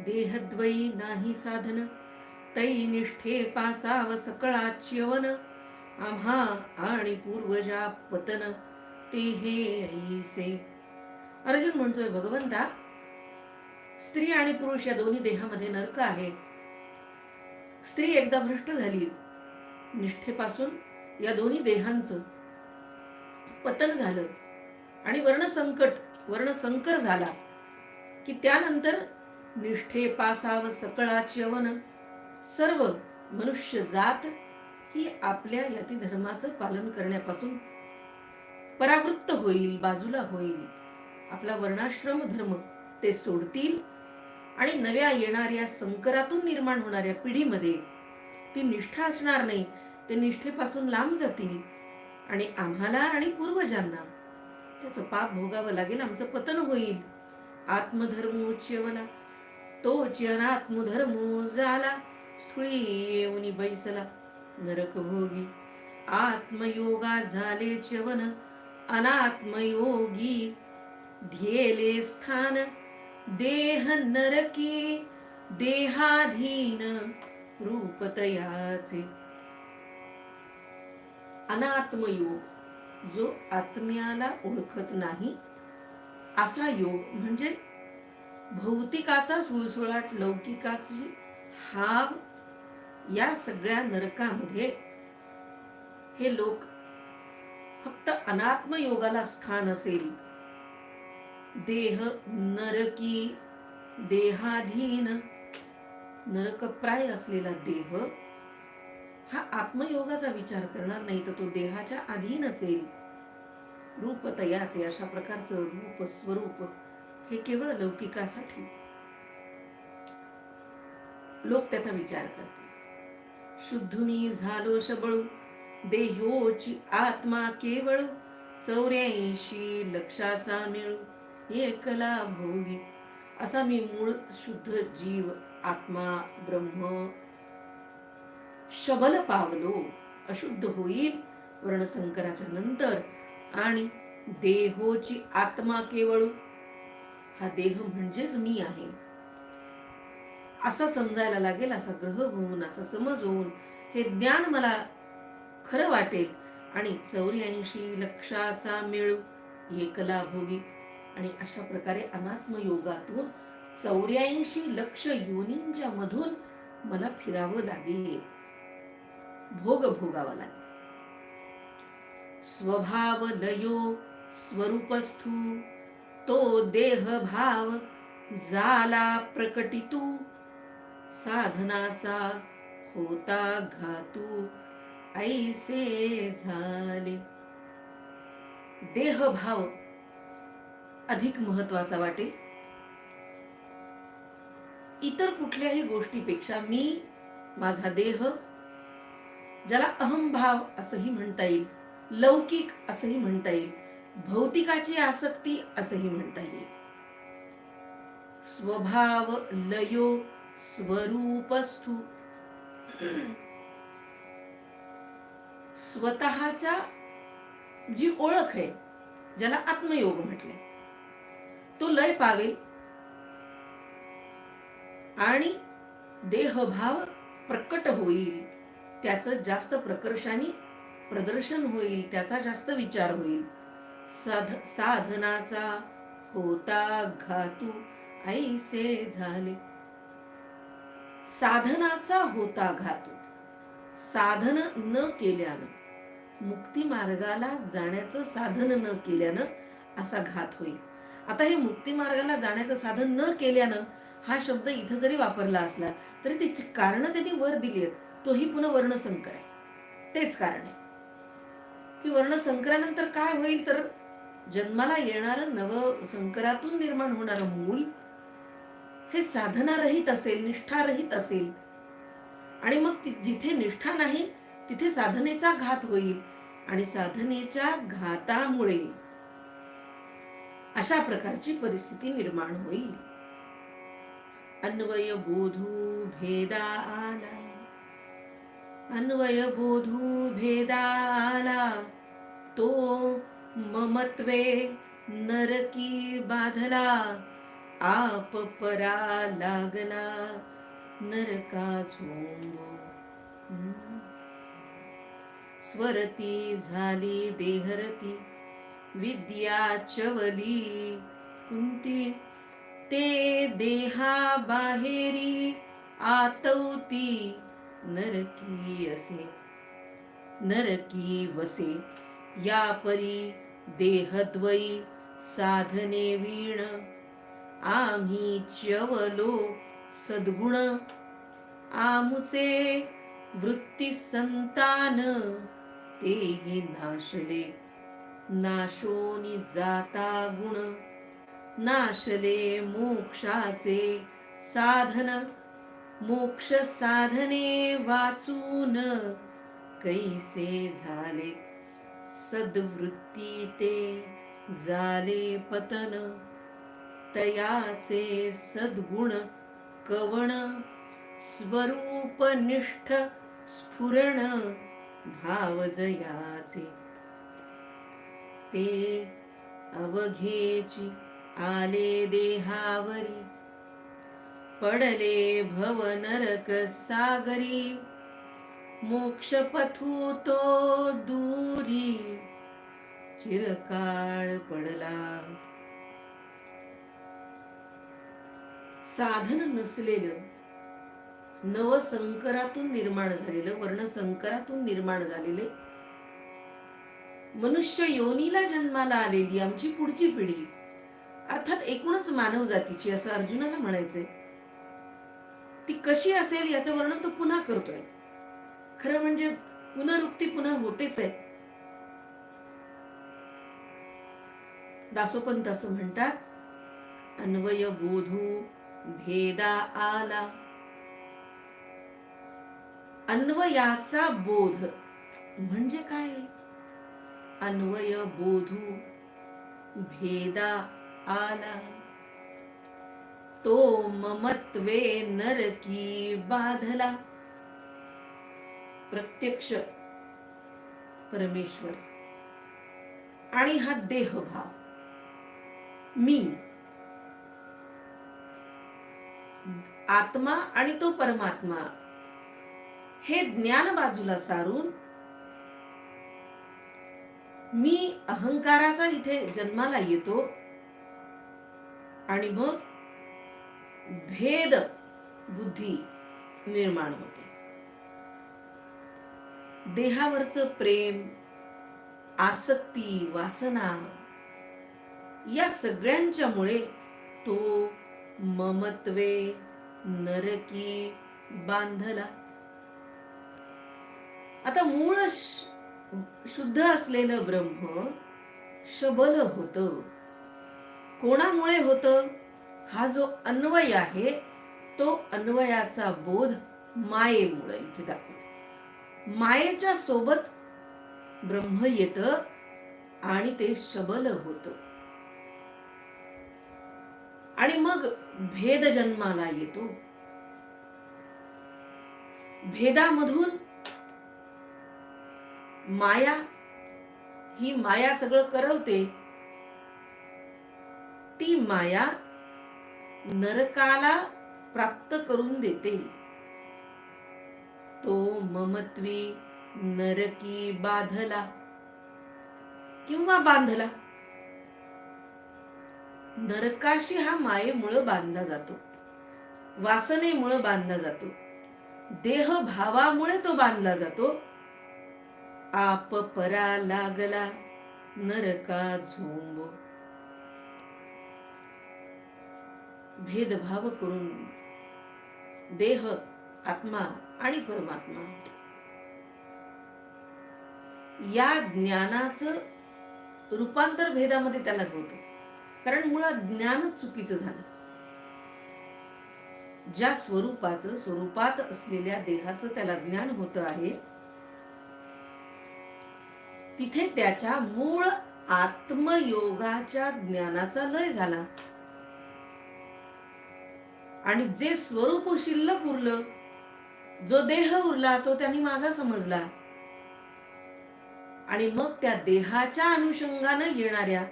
देहद्वयी नाही साधन. तै निष्ठे पासाव सकळा च्यवन आम्हा आणि पूर्वजा पतन. ते हे ऐसे अर्जुन म्हणतोय भगवंता स्त्री आणि पुरुष या दोन्ही देहामध्ये नरक आहे. स्त्री एकदा भ्रष्ट झाली. निष्ठेपासून या दोन्ही देहांचं पतन झालं. आणि वर्णसंकट वर्णसंकर झाला. की त्यानंतर निष्ठे पासाव सकळा अवन सर्व मनुष्य जात ही आपल्या यती धर्माचं पालन करण्यापासून परावृत्त होईल बाजूला होईल. आपला वर्णाश्रम धर्म ते सोडतील आणि नव्या येणाऱ्या संकरातून निर्माण होणाऱ्या पिढीमध्ये ती निष्ठा असणार नाही. ते निष्ठेपासून लांब जातील आणि आम्हाला आणि पूर्वजांना त्याचं पाप भोगावं लागेल आमचं पतन होईल. आत्मधर्मोच्यवला तोच अनात्मधर्मो झाला. स्थुळी येऊन बैसला नरक भोगी. आत्मयोगा झाले चवन अनात्मयोगी ध्येले स्थान. देह नरकी देहाधीन रूपतयाचे अनात्मयोग जो आत्म्याला ओळखत नाही असा योग म्हणजे भौतिकाचा सुळसुळाट लौकिकाची हाव या सगळ्या नरकामध्ये हे लोक फक्त अनात्म योगाला स्थान असेल. देह नरकी देहाधीन नरकप्राय असलेला देह हा आत्मयोगाचा विचार करणार नाही तर तो देहाच्या अधीन असेल. रूप तयाचे अशा प्रकारचं रूप स्वरूप हे केवळ लौकिकासाठी. लोक त्याचा विचार करतील. शुद्ध मी झालो शबळू देहोची आत्मा केवळ चौऱ्याऐंशी लक्षाचा मिळू एकला भोगी असा मी मूळ शुद्ध जीव आत्मा ब्रह्म. शबल पावलो अशुद्ध होईल वर्णसंकराच्या नंतर. आणि देहोची आत्मा केवळ हा देह म्हणजेच मी आहे. असा समजायला लागेल असा ग्रह होऊन असा समज होऊन हे ज्ञान मला खरं वाटेल आणि चौऱ्याऐंशी लक्षाचा मेळू एकला भोगी आणि अशा प्रकारे अनात्म योगातून चौऱ्याऐंशी लक्ष योनींच्या मधून मला फिरावं लागेल. भोग भोगावा लागेल. स्वभाव लयो स्वरूपस्थू तो देह भाव झाला प्रकटितू साधनाचा होता घातू ऐसे झाले. देहभाव अधिक महत्त्वाचा वाटेल इतर कुठल्याही गोष्टीपेक्षा मी माझा देह ज्याला अहंभाव असंही म्हणता येईल लौकिक असंही म्हणता येईल भौतिकाची आसक्ती असंही म्हणता येईल. स्वभाव लयो स्वरूपस्थू. स्वतःच्या जी ओळख आहे ज्याला आत्मयोग म्हटले तो लय पावेल. आणि देहभाव प्रकट होईल त्याचं जास्त प्रकर्षाने प्रदर्शन होईल त्याचा जास्त विचार होईल. साध साधनाचा होता घातू ऐसे झाले. साधनाचा होता घातू. साधन न केल्यानं मुक्ती मार्गाला जाण्याचं साधन न केल्यानं असा घात होईल. आता हे मुक्ती मार्गाला जाण्याचं साधन न केल्यानं हा शब्द इथं जरी वापरला असला तरी त्याची कारण त्यांनी वर दिली आहेत तोही पुन्हा वर्णसंकर आहे. तेच कारण आहे. की वर्णसंकरानंतर काय होईल तर जन्माला येणारं नव संकरातून निर्माण होणारं मूल हे साधनारहित असेल निष्ठारहित असेल. आणि मग जिथे निष्ठा नाही तिथे साधनेचा घात होईल आणि साधनेच्या घातामुळे अशा प्रकारची परिस्थिती निर्माण होईल. अन्वय बोधू भेदा आला. अन्वय बोधू भेदा आला. तो ममत्वे नरकी बाधला आप परा लागला नरका झोंब स्वरती झाली देहरती विद्या चवली कुंती. ते देहा बाहेरी आतवती नरकी असे नरकी वसे. या परी देहद्वयी साधने वीण आम्ही च्यवलो सद्गुण आमुचे वृत्ती संतान तेही नाशले नाशोनी जाता गुण नाशले मोक्षाचे साधन मोक्ष साधने वाचून कैसे झाले? सद्वृत्ती ते झाले पतन तयाचे सद्गुण कवण स्वरूपनिष्ठ स्फुरण भावजयाचे. ते अवघेची आले देहावरी पडले भव नरक सागरी मोक्ष पथू तो दूरी चिरकाळ पडला. साधन नसलेलं नवसंकरातून निर्माण झालेलं वर्णसंकरातून निर्माण झालेले मनुष्य योनीला जन्माला आलेली आमची पुढची पिढी अर्थात एकूणच मानव जातीची असं अर्जुनाला म्हणायचंय. ती कशी असेल याचं वर्णन तो पुन्हा करतोय. खरं म्हणजे पुनरुक्ती पुन्हा होतेच आहे. दासोपंत असं म्हणतात अन्वय बोधू भेदा आला. अन्वयाचा बोध म्हणजे काय? अन्वय बोधू भेदा आला. तो ममत्वे नरकी बाधला. प्रत्यक्ष परमेश्वर. आणि हा देहभाव. मी. आत्मा आणि तो परमात्मा. हे ज्ञान बाजूला सारून मी अहंकाराचा इथे जन्माला येतो. आणि मग भेद बुद्धी निर्माण होते. देहावरचं प्रेम आसक्ती वासना या सगळ्यांच्यामुळे तो ममत्वे नरकी बांधला. आता मूळ शुद्ध असलेलं ब्रह्म शबल होत. कोणामुळे होत? हा जो अन्वय आहे तो अन्वयाचा बोध मायेमुळे. इथे दाखवतो मायेच्या सोबत ब्रह्म येत आणि ते शबल होत. आणि मग भेद जन्माला येतो. भेदामधून माया ही माया सगळं करवते. ती माया नरकाला प्राप्त करून देते. तो ममत्वी नरकी बाधला. किंवा बांधला? नरकाशी हा मायेमुळं बांधला जातो. वासनेमुळं बांधला जातो. देह भावामुळे तो बांधला जातो. आप परा लागला नरका झोंब. भेदभाव करून देह आत्मा आणि परमात्मा. या ज्ञानाचं रूपांतर भेदामध्ये त्याला होतं. कारण मुळात ज्ञानच चुकीचं झालं. ज्या स्वरूपाचं स्वरूपात असलेल्या देहाचं त्याला ज्ञान होत आहे तिथे त्याच्या मूळ आत्मयोगाच्या ज्ञानाचा लय झाला. आणि जे स्वरूप शिल्लक उरलं जो देह उरला तो त्यांनी माझा समजला. आणि मग त्या देहाच्या अनुषंगानं येणाऱ्या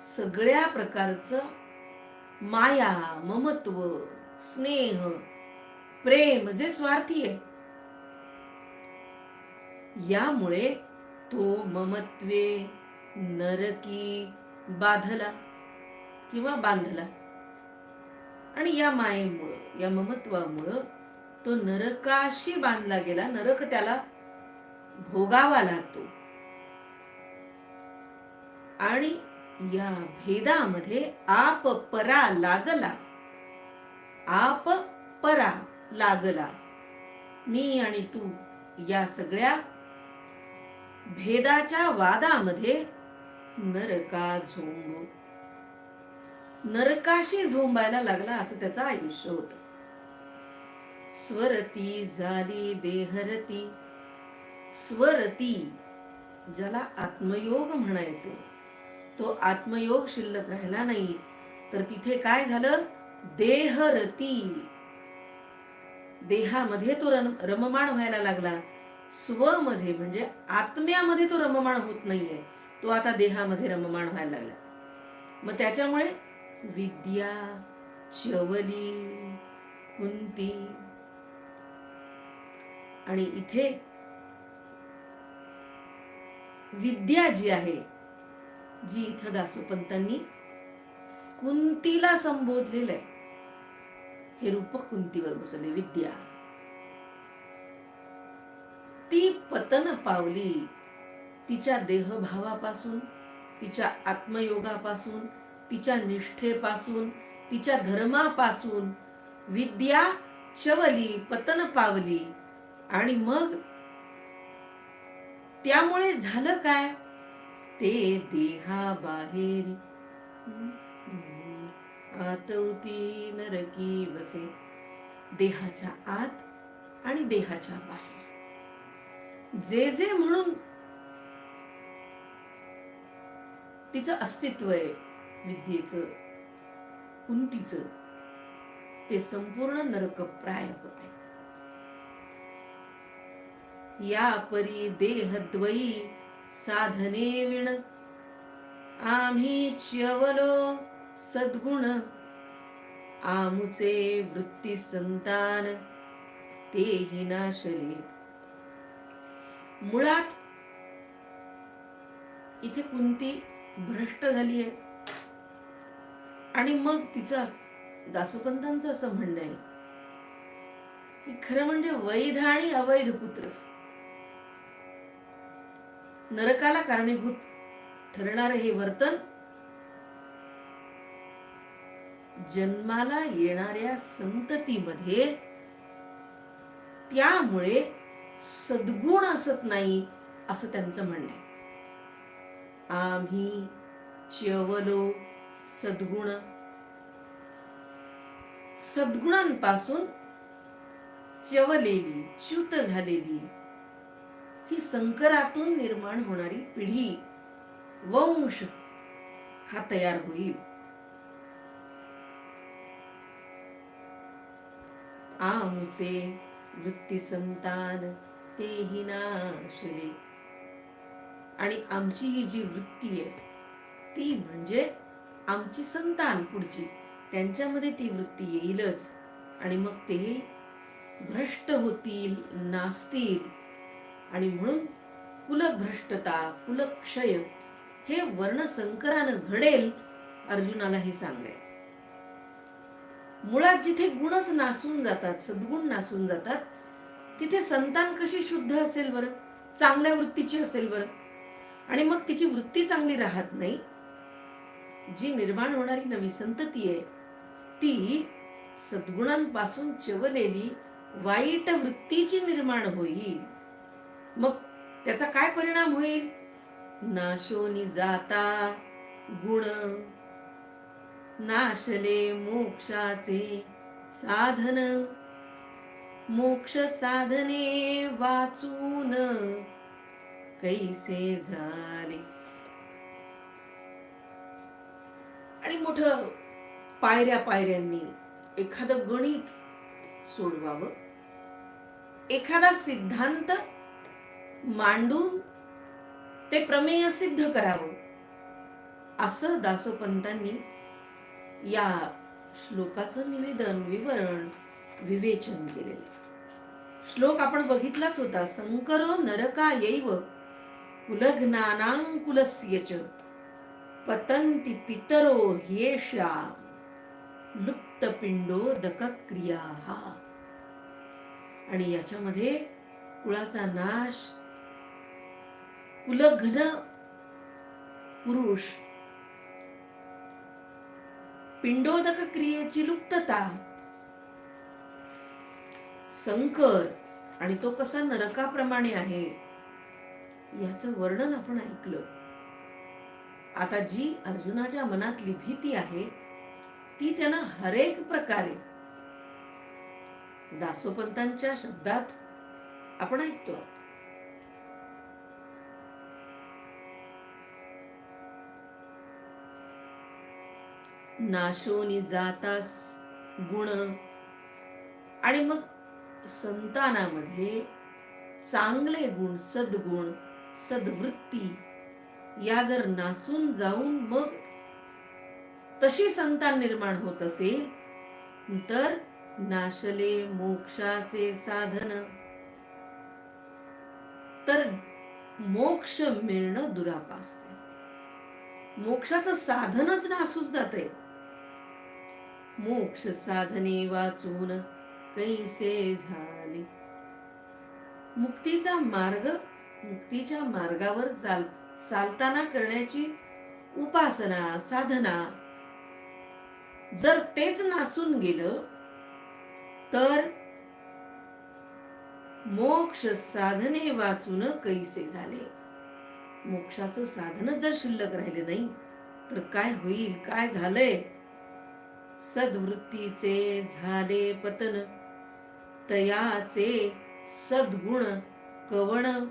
सगळ्या प्रकारचं माया ममत्व स्नेह प्रेम जे स्वार्थी आहे. यामुळे तो ममत्वे नरकी बाधला किंवा बांधला. आणि या मायेमुळं या ममत्वामुळं तो नरकाशी बांधला गेला. नरक त्याला भोगावा लागतो. आणि या भेदामध्ये आप परा लागला. आप परा लागला. मी आणि तू या सगळ्या भेदाच्या वादामध्ये नरका झोंब. नरकाशी झोंबायला लागला असं त्याचं आयुष्य होतं. स्वरती झाली देहरती. स्वरती ज्याला आत्मयोग म्हणायचं. तो आत्मयोग शिल्लक राहिला नाही तर तिथे काय झालं? देहरती. देहामध्ये तो रम- रममाण व्हायला लागला. स्वमध्ये म्हणजे आत्म्यामध्ये तो रममाण होत नाहीये. तो आता देहामध्ये रममाण व्हायला लागला. मग त्याच्यामुळे विद्या चवली कुंती आणि इथे विद्या जी आहे जी इथं दासोपंतांनी कुंतीला संबोधलेलं आहे हे रूप कुंतीवर बसवले विद्या. ती पतन पावली तिच्या देहभावापासून तिच्या आत्मयोगापासून तिच्या निष्ठेपासून तिच्या धर्मापासून विद्या चवली पतन पावली आणि मग त्यामुळे झालं काय? ते देहाबाहेर. आतवती नरकी बसे देहाच्या आत आणि देहाच्या बाहेर. जे जे म्हणून तिचं अस्तित्व आहे विद्येचं कुंतीचं ते संपूर्ण नरकप्राय होते या परी देहद्वयी साधने विण। आम्ही च्यवलो सद्गुण। आमुचे वृत्ती संतान तेही नाशले। मुळात इथे कुंती भ्रष्ट झाली आहे आणि मग तिचं दासोपंतांचं असं म्हणणं आहे की खरं म्हणजे वैध आणि अवैध पुत्र. नरकाला कारणीभूत ठरणारे हे वर्तन जन्माला येणाऱ्या संततीमध्ये त्यामुळे सद्गुण असत नाही असं त्यांचं म्हणणं आहे. आम्ही च्यवलो सद्गुण. सद्गुणांपासून च्यवलेली च्युत झालेली ही संकरातून निर्माण होणारी पिढी. वंश हा तयार होईल. आमचे वृत्ती संतान तेही नाशले. आणि आमची ही जी वृत्ती आहे ती म्हणजे आमची संतान पुढची. त्यांच्यामध्ये ती वृत्ती येईलच. आणि मग ते भ्रष्ट होतील नासतील. आणि म्हणून कुलभ्रष्टता कुलक्षय हे वर्णसंकरानं घडेल अर्जुनाला हे सांगायचं. मुळात जिथे गुणच नासून जातात सद्गुण नासून जातात तिथे संतान कशी शुद्ध असेल बरं? चांगल्या वृत्तीची असेल बरं? आणि मग तिची वृत्ती चांगली राहत नाही? जी निर्माण होणारी नवी संतती आहे ती सद्गुणांपासून चवलेली वाईट वृत्तीची निर्माण होईल. मग त्याचा काय परिणाम होईल? नाशोनी जाता गुण. नाशले मोक्षाचे साधन. मोक्ष साधने वाचून कैसे झाले? आणि मोठ पायऱ्या पायऱ्यांनी एखादं गणित सोडवावं. एखादा सिद्धांत मांडून ते प्रमेय सिद्ध करावं. असं दासोपंतांनी या श्लोकाचं निवेदन विवरण विवेचन केलेलं श्लोक आपण बघितलाच होता संकर नरका येव कुलघ्नानांकुलस्य च पतंती पितरो ह्येषा लुप्त पिंडोदक आणि याच्यामध्ये कुळाचा नाश कुलघन पुरुष. पिंडोदक क्रियेची लुप्तता. संकर आणि तो कसा नरकाप्रमाणे आहे याचं वर्णन आपण ऐकलं. आता जी अर्जुनाच्या मनातली भीती आहे ती त्यानं हरेक प्रकारे. दासोपंतांच्या शब्दात आपण ऐकतो. नाशोनी जातास गुण. आणि मग संतानामध्ये चांगले गुण सद्गुण सद्वृत्ती या जर नासून जाऊन मग तशी संतान निर्माण होत असेल तर नाशले मोक्षाचे साधन. तर मोक्ष मिळणं दुरापासते मोक्षाचं साधनच नासून जाते मोक्ष साधने वाचून कैसे झाले? मुक्तीचा मार्ग मुक्तीच्या मार्गावर चाल चालताना करण्याची उपासना साधना जर तेच नासून गेलं तर मोक्ष साधने वाचून कैसे झाले? मोक्षाचं साधन जर शिल्लक राहिले नाही तर काय होईल? काय झालंय? सद्वृत्तीचे झाले पतन. तयाचे सद्गुण कवण.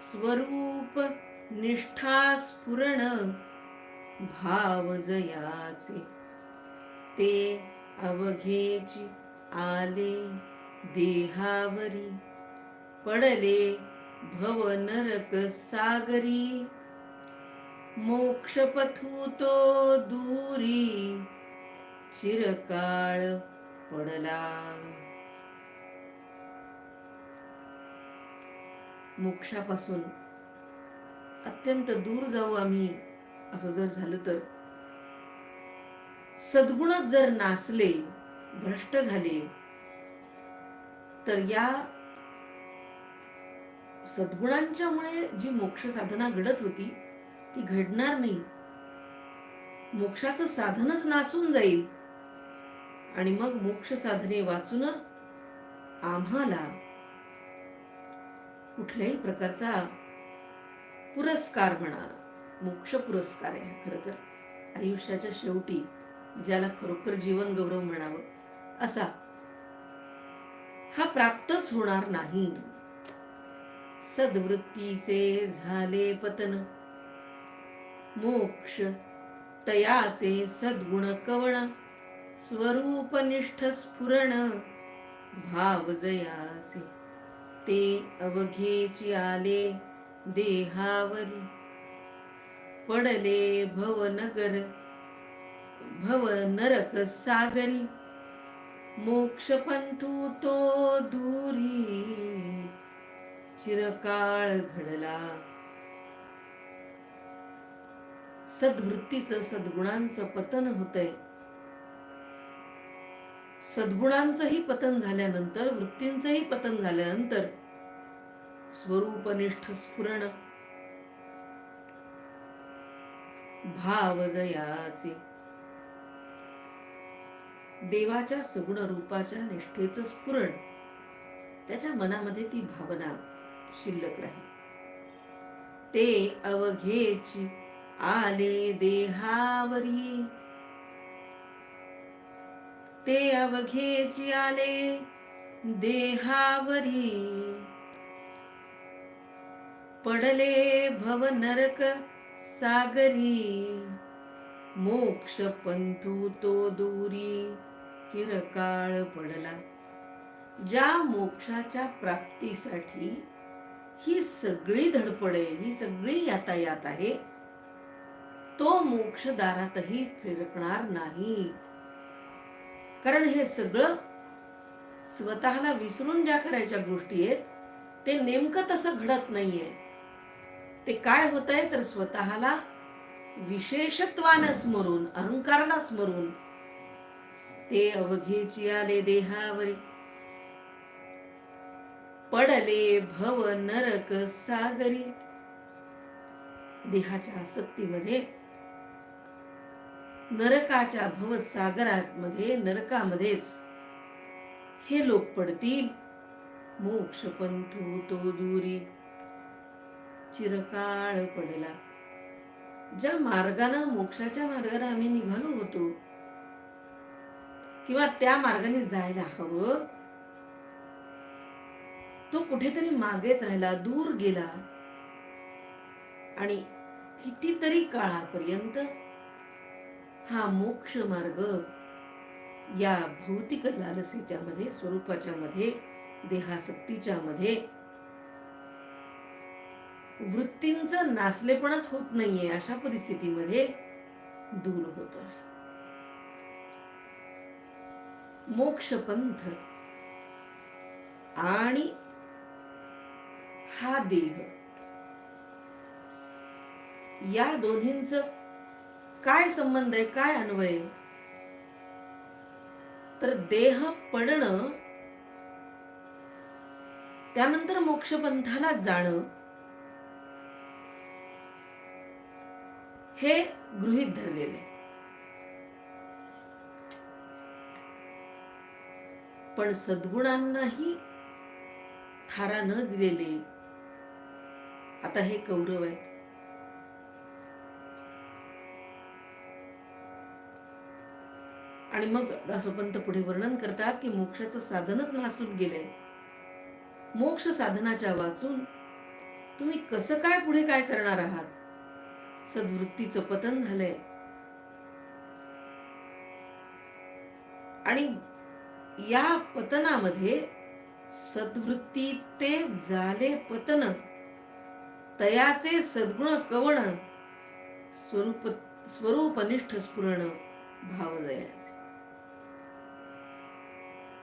स्वरूप निष्ठास्फुरण भावजयाचे ते अवघेची आले देहावरी. पडले भव नरक सागरी. मोक्षपथू तो दूरी. चिरकाळ पडला. मोक्षापासून अत्यंत दूर जाऊ आम्ही असं जर झालं तर. सद्गुणच जर नासले भ्रष्ट झाले तर या सद्गुणांच्यामुळे जी मोक्ष साधना घडत होती ती घडणार नाही. मोक्षाचं साधनच नासून जाईल. आणि मग मोक्ष साधने वाचून आम्हाला कुठल्याही प्रकारचा पुरस्कार म्हणा मोक्ष पुरस्कार आहे. खर तर आयुष्याच्या शेवटी ज्याला खरोखर जीवन गौरव म्हणावं असा हा प्राप्तच होणार नाही. सद्वृत्तीचे झाले पतन. मोक्ष तयाचे सद्गुण कवण. स्वरूपनिष्ठ स्फुरण भावजयाचे. ते अवघेची आले देहावरी. पडले भवनगर भव नरक सागरी. मोक्षपंथू तो दूरी. चिरकाळ घडला. सद्वृत्तीचं सद्गुणांचं पतन होतंय. सद्गुणांचंही पतन झाल्यानंतर वृत्तींचंही पतन झाल्यानंतर स्वरूपनिष्ठ स्फुरण. भावजयाचे. देवाच्या सगुण रूपाच्या निष्ठेचं स्फुरण. त्याच्या मनामध्ये ती भावना शिल्लक राहील. ते अवघेची आले देहावरी. ते अवघेची आले देहावरी. पडले भव नरक सागरी. मोक्ष पंथू तो दूरी चिरकाळ पडला. ज्या मोक्षाच्या प्राप्तीसाठी ही सगळी धडपड आहे ही सगळी यातायात आहे तो मोक्षदारातही फिरकणार नाही. कारण हे सगळं स्वतःला विसरून ज्या करायच्या गोष्टी आहेत ते नेमकं तसं घडत नाहीये. ते काय होत आहे तर स्वतःला विशेषत्वानं स्मरून अहंकाराला स्मरून ते अवघेची आले देहावरी पडले भव नरक सागरी. देहाच्या आसक्तीमध्ये नरकाच्या भवसागरामध्ये नरकामध्येच हे लोक पडतील. मोक्ष पंथू तो दूरी. चिरकाळ पडला. ज्या मार्गानं मोक्षाच्या मार्गाने आम्ही निघालो होतो किंवा त्या मार्गाने जायला हवं तो कुठेतरी मागेच राहिला दूर गेला. आणि कितीतरी काळापर्यंत हा मोक्ष मार्ग या भौतिक लालसेच्या मध्ये स्वरूपाच्या मध्ये देहासक्तीच्या मध्ये वृत्तींचं नासलेपणच होत नाहीये अशा परिस्थितीमध्ये दूर होतो मोक्षपंथ आणि हा देह या दोन्हींचं काय संबंध आहे? काय अन्वय तर देह पडणं त्यानंतर मोक्षपंथाला जाणं हे गृहित धरलेले पण सद्गुणांनाही थारा न दिलेले आता हे कौरव आहेत. आणि मग दासोपंत पुढे वर्णन करतात की मोक्षाचं साधनच नासून गेलंय. मोक्ष साधनाच्या वाचून तुम्ही कसं काय पुढे काय करणार आहात? सद्वृत्तीचं पतन झालंय. आणि या पतनामध्ये सद्वृत्ती ते झाले पतन. तयाचे सद्गुण कवण स्वरूप स्वरूपनिष्ठ स्फुरण भावदयाचे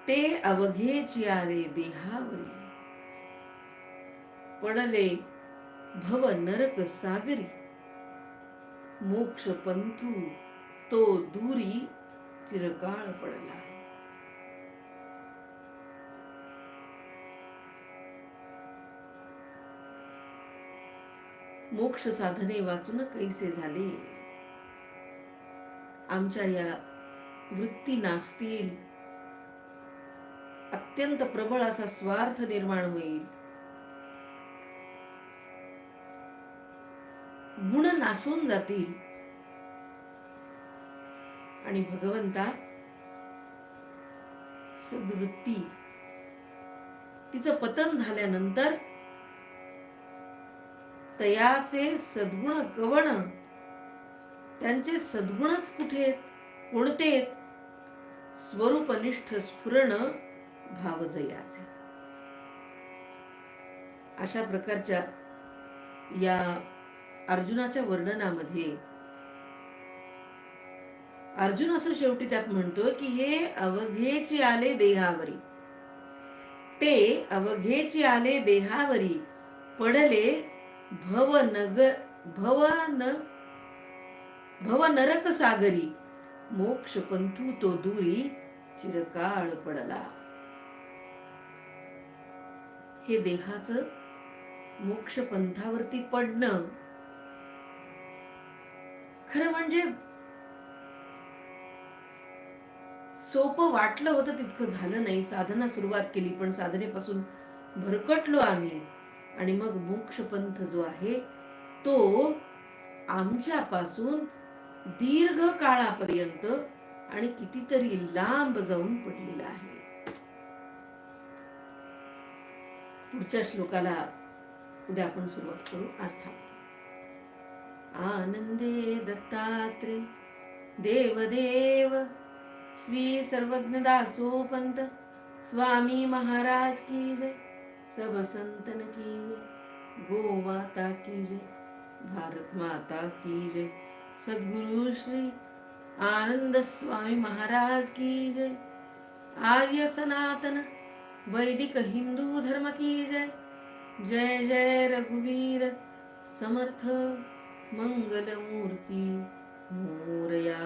ते अवघे आले देहावरी पडले भव नरक सागरी. मोक्ष पंथू तो दूरी चिरकाळ पडला. मोक्ष साधने वाचून कैसे झाले? आमच्या या वृत्ती नासतील अत्यंत प्रबळ असा स्वार्थ निर्माण होईल. गुण नासून जातील. आणि भगवंता सद्वृत्ती तिचं पतन झाल्यानंतर तयाचे सद्गुण कवण त्यांचे सद्गुणच कुठे कोणते स्वरूपनिष्ठ स्फुरण भावजयाचे. अशा प्रकारच्या या अर्जुनाच्या वर्णनामध्ये अर्जुन असं शेवटी त्यात म्हणतो की हे अवघेची आले देहावरी ते अवघेची आले देहावरी पडले भव नग भव न भव नरक सागरी. मोक्ष पंथू तो दूरी चिरकाळ पडला. हे देहाचं मोक्ष पंथावरती पडणं. खरं म्हणजे सोपं वाटलं होतं तितकं झालं नाही. साधना सुरुवात केली पण साधनेपासून भरकटलो आम्ही. आणि मग मोक्ष पंथ जो आहे तो आमच्यापासून दीर्घ काळापर्यंत आणि कितीतरी लांब जाऊन पडलेला आहे. पुढच्या श्लोकाला उद्या आपण सुरुवात करू. आस्था आनंदे दत्तात्रे देवदेव श्री सर्वज्ञ दासोपंत स्वामी महाराज की जय. सब संतन की जय. गो माता की जय. भारत माता की जय. सद्गुरु श्री आनंद स्वामी महाराज की जय. आर्य सनातन वैदिक हिंदू धर्म की जय। जय जय रघुवीर समर्थ मंगलमूर्ती मोरया।